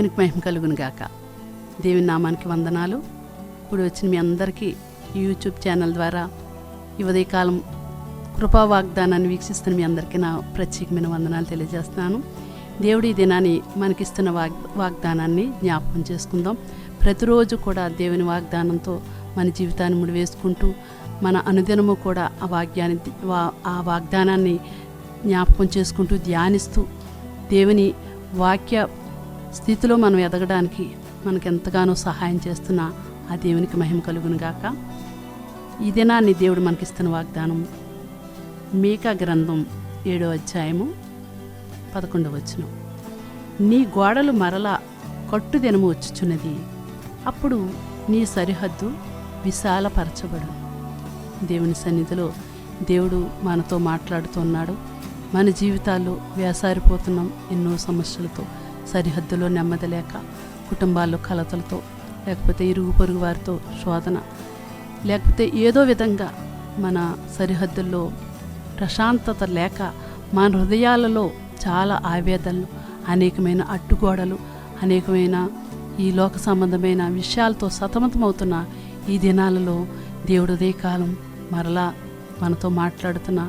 దేవునికి మహిమ కలుగును గాక. దేవుని నామానికి వందనాలు. ఇప్పుడు వచ్చిన మీ అందరికీ యూట్యూబ్ ఛానల్ ద్వారా ఈ ఉదయకాలం కృపా వాగ్దానాన్ని వీక్షిస్తున్న మీ అందరికీ నా ప్రత్యేకమైన వందనాలు తెలియజేస్తున్నాను. దేవుడి ఈ దినాన్ని మనకిస్తున్న వాగ్ వాగ్దానాన్ని జ్ఞాపకం చేసుకుందాం. ప్రతిరోజు కూడా దేవుని వాగ్దానంతో మన జీవితాన్ని ముడివేసుకుంటూ మన అనుదినము కూడా ఆ వాగ్యాన్ని వా- ఆ వాగ్దానాన్ని జ్ఞాపకం చేసుకుంటూ ధ్యానిస్తూ దేవుని వాక్య స్థితిలో మనం ఎదగడానికి మనకెంతగానో సహాయం చేస్తున్న ఆ దేవునికి మహిమ కలుగునుగాక ఈ దినాన్ని దేవుడు మనకిస్తున్న వాగ్దానం మీకా గ్రంథం ఏడో అధ్యాయము పదకొండవ వచ్చిన నీ గోడలు మరల కట్టుదినము వచ్చుచున్నది. అప్పుడు నీ సరిహద్దు విశాలపరచబడు. దేవుని సన్నిధిలో దేవుడు మనతో మాట్లాడుతున్నాడు మన జీవితాల్లో వేసారిపోతున్నాం ఎన్నో సమస్యలతో. సరిహద్దులో నెమ్మది లేక కుటుంబాల్లో కలతలతో లేకపోతే ఇరుగు పొరుగు వారితో శోధన లేకపోతే ఏదో విధంగా మన సరిహద్దుల్లో ప్రశాంతత లేక మన హృదయాలలో చాలా ఆవేదనలు అనేకమైన అడ్డుగోడలు అనేకమైన ఈ లోక సంబంధమైన విషయాలతో సతమతమవుతున్న ఈ దినాలలో దేవుడు కాలం మరలా మనతో మాట్లాడుతున్న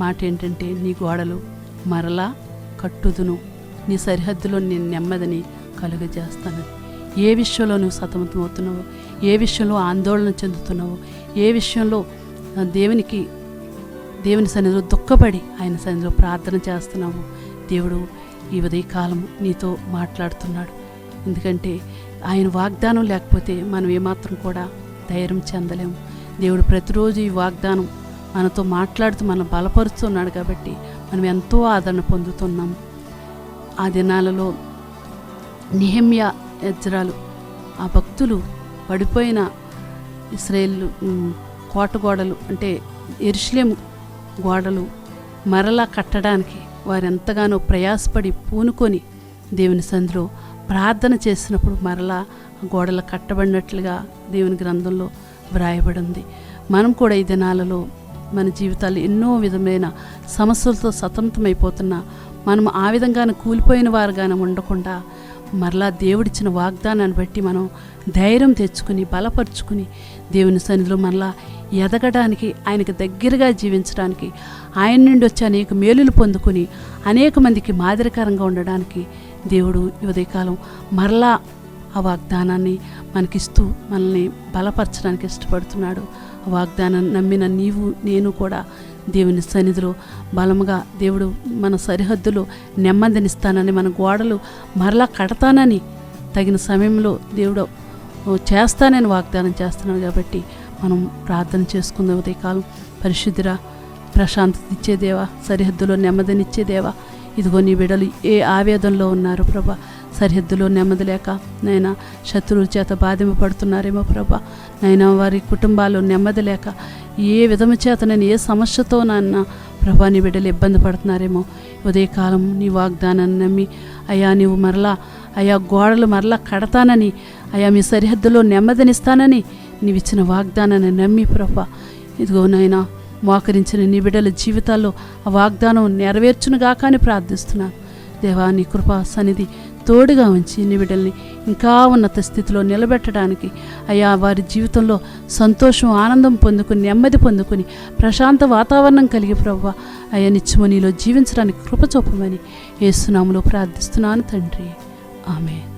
మాట ఏంటంటే నీ గోడలు మరలా కట్టుదును. నీ సరిహద్దులో నేను నెమ్మదిని కలుగజేస్తాను. ఏ విషయంలో నువ్వు సతమతమవుతున్నావో ఏ విషయంలో ఆందోళన చెందుతున్నావో ఏ విషయంలో దేవునికి దేవుని సన్నిధిలో దుఃఖపడి ఆయన సన్నిధిలో ప్రార్థన చేస్తున్నావు. దేవుడు ఈ ఉదయకాలం నీతో మాట్లాడుతున్నాడు. ఎందుకంటే ఆయన వాగ్దానం లేకపోతే మనం ఏమాత్రం కూడా ధైర్యం చెందలేము. దేవుడు ప్రతిరోజు ఈ వాగ్దానం మనతో మాట్లాడుతూ మనం బలపరుస్తున్నాడు కాబట్టి మనం ఎంతో ఆదరణ పొందుతున్నాం. ఆ దినాలలో నిహమ్య యజ్రాలు ఆ భక్తులు పడిపోయిన ఇస్రాయేళ్ళు కోట గోడలు అంటే ఎరుషులేం గోడలు మరలా కట్టడానికి వారు ఎంతగానో ప్రయాసపడి పూనుకొని దేవుని సంధిలో ప్రార్థన చేసినప్పుడు మరలా గోడలు కట్టబడినట్లుగా దేవుని గ్రంథంలో వ్రాయబడి ఉంది మనం కూడా ఈ దినాలలో మన జీవితాలు ఎన్నో విధమైన సమస్యలతో సతమతమైపోతున్నా మనం ఆ విధంగానే కూలిపోయిన వారుగానే ఉండకుండా మరలా దేవుడిచ్చిన వాగ్దానాన్ని బట్టి మనం ధైర్యం తెచ్చుకుని బలపరుచుకుని దేవుని సన్నిధిలో మరలా ఎదగడానికి ఆయనకి దగ్గరగా జీవించడానికి ఆయన నుండి వచ్చి అనేక మేలులు పొందుకుని అనేక మందికి మాదిరికరంగా ఉండడానికి దేవుడు ఉదయకాలం మరలా ఆ వాగ్దానాన్ని మనకిస్తూ మనల్ని బలపరచడానికి ఇష్టపడుతున్నాడు. వాగ్దానం నమ్మిన నీవు నేను కూడా దేవుని సన్నిధిలో బలముగా దేవుడు మన సరిహద్దులో నెమ్మదినిస్తానని మన గోడలు మరలా కడతానని తగిన సమయంలో దేవుడు చేస్తానని వాగ్దానం చేస్తున్నాడు కాబట్టి మనం ప్రార్థన చేసుకుందాం ఉదయకాలం. పరిశుద్ధిరా ప్రశాంతత ఇచ్చేదేవా సరిహద్దులో నెమ్మదినిచ్చేదేవా ఇదిగో నీ బిడలు ఏ ఆవేదనలో ఉన్నారు ప్రభా. సరిహద్దులో నెమ్మది లేక నైనా శత్రువుల చేత బాధింపబడుతున్నారేమో ప్రభా. నైనా వారి కుటుంబాలు నెమ్మది లేక ఏ విధము చేత నేను ఏ సమస్యతో నాన్న ప్రభా నీ బిడ్డలు ఇబ్బంది పడుతున్నారేమో. ఉదయకాలం నీ వాగ్దానాన్ని నమ్మి అయ్యా నీవు మరలా అయా గోడలు మరలా కడతానని అయా మీ సరిహద్దులో నెమ్మదినిస్తానని నీవిచ్చిన వాగ్దానాన్ని నమ్మి ప్రభా. ఇదిగో నాయనా మోకరించిన నీ బిడ్డల జీవితాల్లో ఆ వాగ్దానం నెరవేర్చునుగాక అని ప్రార్థిస్తున్నాను దేవా నీ కృపా సన్నిధి తోడుగా ఉంచి నీ బిడ్డల్ని ఇంకా ఉన్నత స్థితిలో నిలబెట్టడానికి అయ్యా వారి జీవితంలో సంతోషం ఆనందం పొందుకుని నెమ్మది పొందుకుని ప్రశాంత వాతావరణం కలిగి ప్రభు అయ్యా నిత్యము నీలో జీవించడానికి కృప చూపమని ఏసునాములో ప్రార్థిస్తున్నాను తండ్రి. ఆమె